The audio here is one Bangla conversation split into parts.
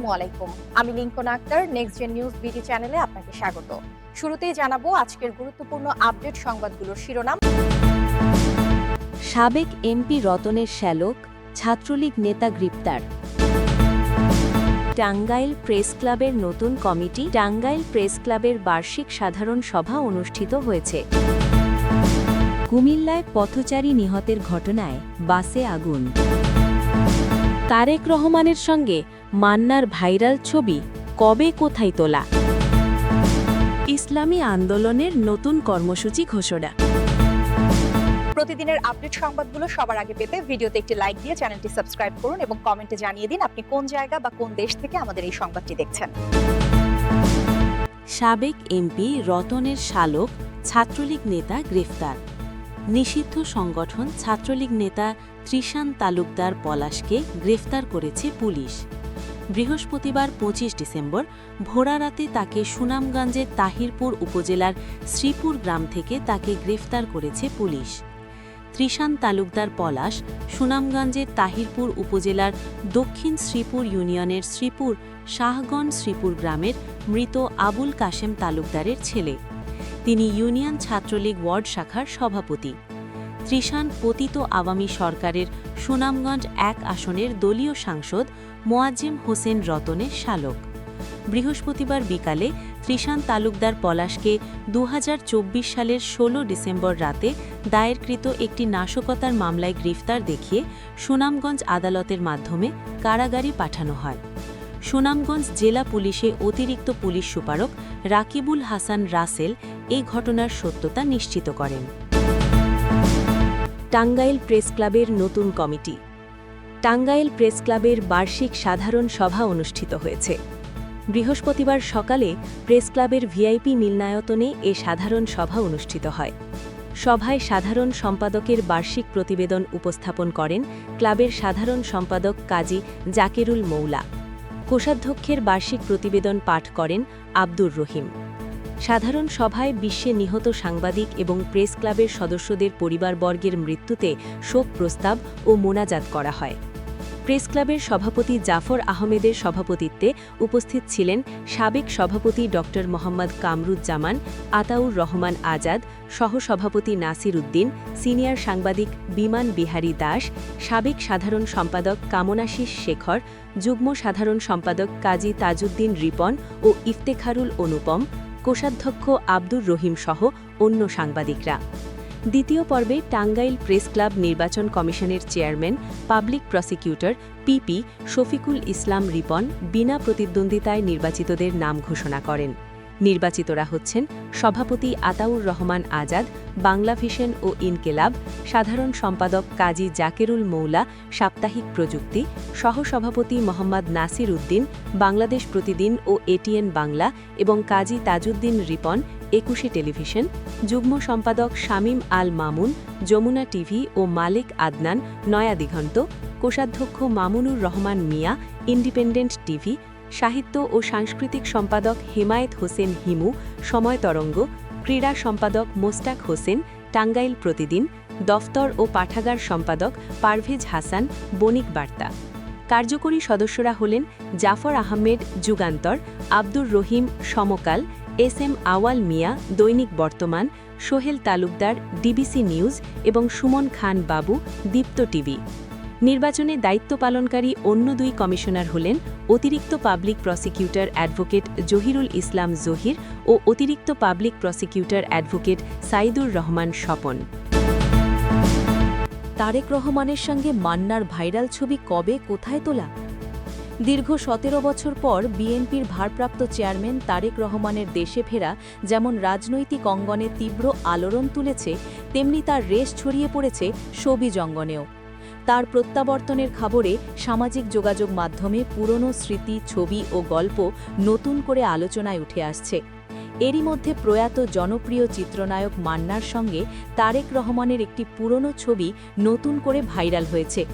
আসসালামু আলাইকুম। আমি Linkon Akter next gen news BD চ্যানেলে আপনাকে স্বাগত। শুরুতেই জানাব আজকের গুরুত্বপূর্ণ আপডেট সংবাদগুলোর শিরোনাম। সাবেক এমপি রতনের শ্যালক, ছাত্রলীগ নেতা গ্রেপ্তার। টাঙ্গাইল প্রেস ক্লাবের নতুন কমিটি, টাঙ্গাইল প্রেস ক্লাবের বার্ষিক সাধারণ সভা অনুষ্ঠিত হয়েছে। কুমিল্লায় পথচারী নিহতের ঘটনায় বাসে আগুন। তারেক রহমানের সঙ্গে মান্নার ভাইরাল ছবি কবে কোথায় তোলা? ইসলামী আন্দোলনের নতুন কর্মসূচি ঘোষণা। প্রতিদিনের আপডেট সংবাদগুলো সবার আগে পেতে ভিডিওতে একটি লাইক দিয়ে চ্যানেলটি সাবস্ক্রাইব করুন এবং কমেন্টে জানিয়ে দিন আপনি কোন জায়গা বা কোন দেশ থেকে আমাদের এই সংবাদটি দেখছেন। সাবেক এমপি রতনের শালক ছাত্রলীগ নেতা গ্রেফতার। নিষিদ্ধ সংগঠন ছাত্রলীগ নেতা ত্রিশান তালুকদার পলাশকে গ্রেফতার করেছে পুলিশ। বৃহস্পতিবার পঁচিশ ডিসেম্বর ভোরারাতে তাকে সুনামগঞ্জের তাহিরপুর উপজেলার শ্রীপুর গ্রাম থেকে তাকে গ্রেফতার করেছে পুলিশ। ত্রিশান তালুকদার পলাশ সুনামগঞ্জের তাহিরপুর উপজেলার দক্ষিণ শ্রীপুর ইউনিয়নের শ্রীপুর শাহগঞ্জ শ্রীপুর গ্রামের মৃত আবুল কাশেম তালুকদারের ছেলে। তিনি ইউনিয়ন ছাত্রলীগ ওয়ার্ড শাখার সভাপতি। ত্রিশান পতিত আওয়ামী সরকারের সুনামগঞ্জ এক আসনের দলীয় সাংসদ মোয়াজ্জেম হোসেন রতনের শালক। বৃহস্পতিবার বিকালে ত্রিশান তালুকদার পলাশকে দু হাজার চব্বিশ সালের ১৬ ডিসেম্বর রাতে দায়েরকৃত একটি নাশকতার মামলায় গ্রেফতার দেখিয়ে সুনামগঞ্জ আদালতের মাধ্যমে কারাগারে পাঠানো হয়। সুনামগঞ্জ জেলা পুলিশে অতিরিক্ত পুলিশ সুপারক রাকিবুল হাসান রাসেল এই ঘটনার সত্যতা নিশ্চিত করেন। টাঙ্গাইল প্রেস ক্লাবের নতুন কমিটি। টাঙ্গাইল প্রেস ক্লাবের বার্ষিক সাধারণ সভা অনুষ্ঠিত হয়েছে। বৃহস্পতিবার সকালে প্রেস ক্লাবের ভিআইপি মিলনায়তনে এ সাধারণ সভা অনুষ্ঠিত হয়। সভায় সাধারণ সম্পাদকের বার্ষিক প্রতিবেদন উপস্থাপন করেন ক্লাবের সাধারণ সম্পাদক কাজী জাকিরুল মৌলা। কোষাধ্যক্ষের বার্ষিক প্রতিবেদন পাঠ করেন আব্দুর রহিম। সাধারণ সভায় বিশ্বে নিহত সাংবাদিক এবং প্রেস ক্লাবের সদস্যদের পরিবারবর্গের মৃত্যুতে শোক প্রস্তাব ও মোনাজাত করা হয়। প্রেস ক্লাবের সভাপতি জাফর আহমেদের সভাপতিত্বে উপস্থিত ছিলেন সাবেক সভাপতি ড. মোহাম্মদ কামরুজ্জামান, আতাউর রহমান আজাদ, সহসভাপতি নাসির উদ্দিন, সিনিয়র সাংবাদিক বিমান বিহারী দাস, সাবেক সাধারণ সম্পাদক কামনাশিস শেখর, যুগ্ম সাধারণ সম্পাদক কাজী তাজউদ্দিন রিপন ও ইফতেখারুল অনুপম কোষাধ্যক্ষ আব্দুর রহিম সহ অন্য সাংবাদিকরা। দ্বিতীয় পর্বে টাঙ্গাইল প্রেস ক্লাব নির্বাচন কমিশনের chairman, public prosecutor PP Shafiqul Islam Ripon বিনা প্রতিদ্বন্দ্বিতায় নির্বাচিতদের নাম ঘোষণা করেন। নির্বাচিতরা হচ্ছেন সভাপতি আতাউর রহমান আজাদ, বাংলা ভিশন ও ইনকেলাব, সাধারণ সম্পাদক কাজী জাকেরুল মৌলা, সাপ্তাহিক প্রযুক্তি, সহসভাপতি মোহাম্মদ নাসির উদ্দিন, বাংলাদেশ প্রতিদিন ও এটিএন বাংলা এবং কাজী তাজউদ্দিন রিপন, একুশে টেলিভিশন, যুগ্ম সম্পাদক শামীম আল মামুন, যমুনা টিভি ও মালিক আদনান, নয়া দিগন্ত, কোষাধ্যক্ষ মামুনুর রহমান মিয়া, ইন্ডিপেন্ডেন্ট টিভি সাহিত্য ও সাংস্কৃতিক সম্পাদক হেমায়েত হোসেন হিমু, সময় তরঙ্গ, ক্রীড়া সম্পাদক মোস্তাক হোসেন, টাঙ্গাইল প্রতিদিন, দফতর ও পাঠাগার সম্পাদক পারভেজ হাসান, বণিক বার্তা। কার্যকরী সদস্যরা হলেন Jafar Ahmed Jugantor, Abdur Rahim Samakal, S M Awal Mia, Dainik Bartaman, Sohel Talukdar, DBC news এবং সুমন খান বাবু, দীপ্ত টিভি। নির্বাচনে দায়িত্ব পালনকারী অন্য দুই কমিশনার হলেন অতিরিক্ত public prosecutor advocate Zahirul Islam Zahir ও অতিরিক্ত public prosecutor advocate Saidur Rahman Swapan. Tarek রহমানের সঙ্গে মান্নার ভাইরাল ছবি কবে কোথায় তোলা? দীর্ঘ সতেরো বছর পর বিএনপির ভারপ্রাপ্ত চেয়ারম্যান তারেক রহমানের দেশে ফেরা যেমন রাজনৈতিক অঙ্গনে তীব্র আলোড়ন তুলেছে, তেমনি তার রেশ ছড়িয়ে পড়েছে ছবি জঙ্গনেও। তার প্রত্যাবর্তনের খবরে সামাজিক যোগাযোগ মাধ্যমে পুরনো স্মৃতি, ছবি ও গল্প নতুন করে আলোচনায় উঠে আসছে। এরই মধ্যে প্রয়াত জনপ্রিয় চিত্রনায়ক মান্নার সঙ্গে তারেক রহমানের একটি পুরনো ছবি নতুন করে ভাইরাল হয়েছে।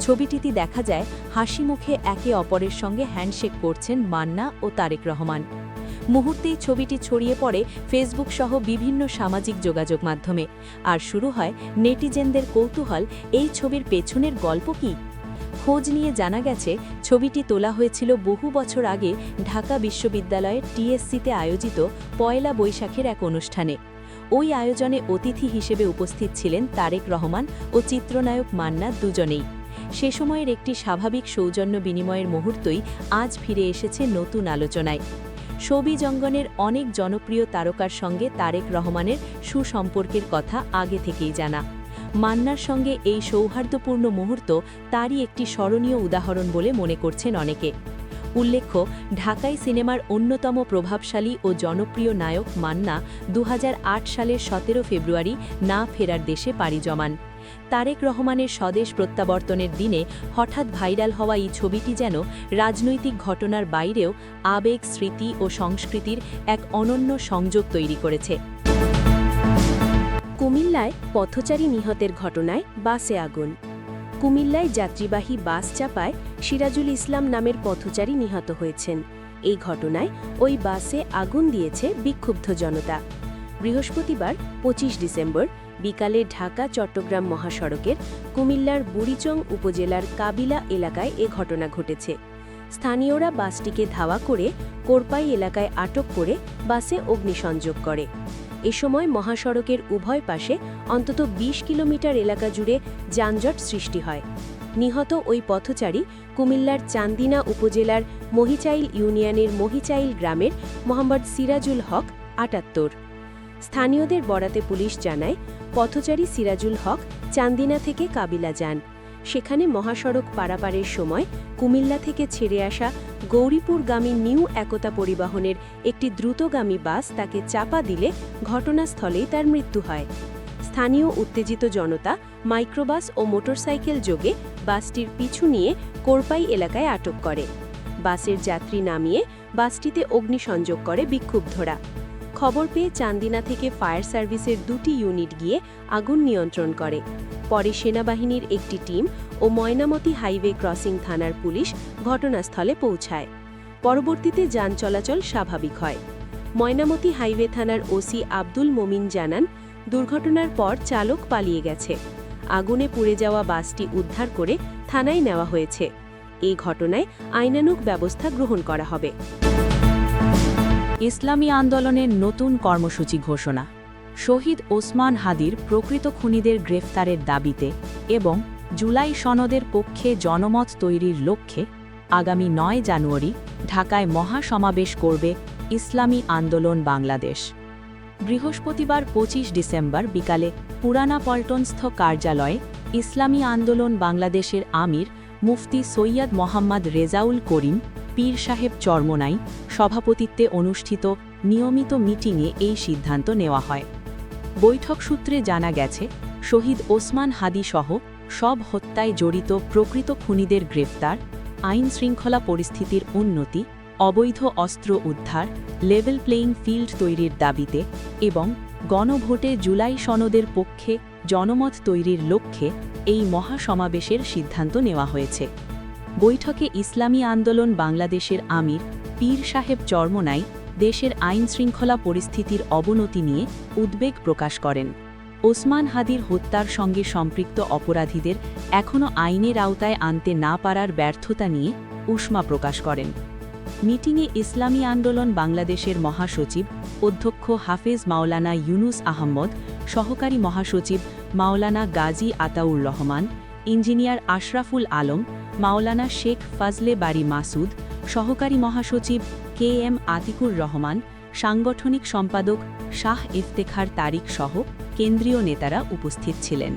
ছবিটিতে দেখা যায় হাসি মুখে একে অপরের সঙ্গে হ্যান্ডশেক করছেন মান্না ও তারেক রহমান। মুহূর্তেই ছবিটি ছড়িয়ে পড়ে ফেসবুক সহ বিভিন্ন সামাজিক যোগাযোগ মাধ্যমে। আর শুরু হয় নেটিজেনদের কৌতূহল, এই ছবির পেছনের গল্প কী? খোঁজ নিয়ে জানা গেছে, ছবিটি তোলা হয়েছিল বহু বছর আগে ঢাকা বিশ্ববিদ্যালয়ের টিএসসিতে আয়োজিত পয়লা বৈশাখের এক অনুষ্ঠানে। ওই আয়োজনে অতিথি হিসেবে উপস্থিত ছিলেন তারেক রহমান ও চিত্রনায়ক মান্না দুজনেই। সে সময়ের একটি স্বাভাবিক সৌজন্য বিনিময়ের মুহূর্তই আজ ফিরে এসেছে নতুন আলোচনায়। ছবি জঙ্গনের অনেক জনপ্রিয় তারকার সঙ্গে তারেক রহমানের সুসম্পর্কের কথা আগে থেকেই জানা। মান্নার সঙ্গে এই সৌহার্দ্যপূর্ণ মুহূর্ত তারই একটি স্মরণীয় উদাহরণ বলে মনে করছেন অনেকে। উল্লেখ্য, ঢাকাই সিনেমার অন্যতম প্রভাবশালী ও জনপ্রিয় নায়ক মান্না দু হাজার আট সালের সতেরো ফেব্রুয়ারি না ফেরার দেশে পাড়ি জমান। তারেক রহমানের স্বদেশ প্রত্যাবর্তনের দিনে হঠাৎ ভাইরাল হওয়া এই ছবিটি যেন রাজনৈতিক ঘটনার বাইরেও আবেগ, স্মৃতি ও সংস্কৃতির এক অনন্য সংযোগ তৈরি করেছে। কুমিল্লায় পথচারী নিহতের ঘটনায় বাসে আগুন। কুমিল্লায় যাত্রীবাহী বাস চাপায় সিরাজুল ইসলাম নামের পথচারী নিহত হয়েছেন। এই ঘটনায় ওই বাসে আগুন দিয়েছে বিক্ষুব্ধ জনতা। বৃহস্পতিবার ২৫ ডিসেম্বর বিকালে ঢাকা, চট্টগ্রাম মহাসড়কের কুমিল্লার বুড়িচং উপজেলার কাবিলা এলাকায় এ ঘটনা ঘটেছে। স্থানীয়রা বাসটিকে ধাওয়া করে কোরপাই এলাকায় আটক করে বাসে অগ্নিসংযোগ করে। এ সময় মহাসড়কের উভয় পাশে অন্তত ২০ কিলোমিটার এলাকা জুড়ে যানজট সৃষ্টি হয়। নিহত ওই পথচারী কুমিল্লার চান্দিনা উপজেলার মহিচাইল ইউনিয়নের মহিচাইল গ্রামের মোহাম্মদ সিরাজুল হক আটাত্তর। স্থানীয়দের বরাতে পুলিশ জানায়, পথচারী সিরাজুল হক চান্দিনা থেকে কাবিলা যান। সেখানে মহাসড়ক পারাপারের সময় কুমিল্লা থেকে ছেড়ে আসা গৌরীপুরগামী নিউ একতা পরিবহনের একটি দ্রুতগামী বাস তাকে চাপা দিলে ঘটনাস্থলেই তার মৃত্যু হয়। স্থানীয় উত্তেজিত জনতা মাইক্রোবাস ও মোটরসাইকেল যোগে বাসটির পিছু নিয়ে কোরপাই এলাকায় আটক করে। বাসের যাত্রী নামিয়ে বাসটিতে অগ্নিসংযোগ করে বিক্ষুব্ধরা। খবর পেয়ে চান্দিনা থেকে ফায়ার সার্ভিসের দুটি ইউনিট গিয়ে আগুন নিয়ন্ত্রণ করে। পরে সেনাবাহিনীর একটি টিম ও ময়নামতি হাইওয়ে ক্রসিং থানার পুলিশ ঘটনাস্থলে পৌঁছায়। পরবর্তীতে যান চলাচল স্বাভাবিক হয়। ময়নামতি হাইওয়ে থানার ওসি আব্দুল মোমিন জানান, দুর্ঘটনার পর চালক পালিয়ে গেছে। আগুনে পুড়ে যাওয়া বাসটি উদ্ধার করে থানায় নেওয়া হয়েছে। এই ঘটনায় আইনানুগ ব্যবস্থা গ্রহণ করা হবে। ইসলামী আন্দোলনের নতুন কর্মসূচি ঘোষণা। শহীদ ওসমান হাদির প্রকৃত খুনিদের গ্রেফতারের দাবিতে এবং জুলাই সনদের পক্ষে জনমত তৈরির লক্ষ্যে আগামী নয় জানুয়ারি ঢাকায় মহাসমাবেশ করবে ইসলামী আন্দোলন বাংলাদেশ। বৃহস্পতিবার ২৫ ডিসেম্বর বিকালে পুরানা পল্টনস্থ কার্যালয়ে ইসলামী আন্দোলন বাংলাদেশের আমির মুফতি সৈয়দ মোহাম্মদ রেজাউল করিম পীর সাহেব চরমনাই সভাপতিত্বে অনুষ্ঠিত নিয়মিত মিটিংয়ে এই সিদ্ধান্ত নেওয়া হয়। বৈঠক সূত্রে জানা গেছে, শহীদ ওসমান হাদি সহ সব হত্যায় জড়িত প্রকৃত খুনিদের গ্রেফতার, আইন শৃঙ্খলা পরিস্থিতির উন্নতি, অবৈধ অস্ত্র উদ্ধার লেভেল প্লেয়িং ফিল্ড তৈরির দাবিতে এবং গণভোটে জুলাই সনদের পক্ষে জনমত তৈরির লক্ষ্যে এই মহাসমাবেশের সিদ্ধান্ত নেওয়া হয়েছে। বৈঠকে ইসলামী আন্দোলন বাংলাদেশের আমির পীর সাহেব চরমনাই দেশের আইন শৃঙ্খলা পরিস্থিতির অবনতি নিয়ে উদ্বেগ প্রকাশ করেন। ওসমান হাদির হত্যার সঙ্গে সম্পৃক্ত অপরাধীদের এখনও আইনের আওতায় আনতে না পারার ব্যর্থতা নিয়ে উষ্মা প্রকাশ করেন। মিটিংয়ে ইসলামী আন্দোলন বাংলাদেশের মহাসচিব অধ্যক্ষ হাফেজ মাওলানা ইউনুস আহম্মদ, সহকারী মহাসচিব মাওলানা গাজী আতাউর রহমান, ইঞ্জিনিয়ার আশরাফুল আলম মাওলানা শেখ ফাজলে বাড়ি মাসুদ, সহকারী মহাসচিব কে এম আতিকুর রহমান, সাংগঠনিক সম্পাদক শাহ ইফতেখার তারিক সহ কেন্দ্রীয় নেতারা উপস্থিত ছিলেন।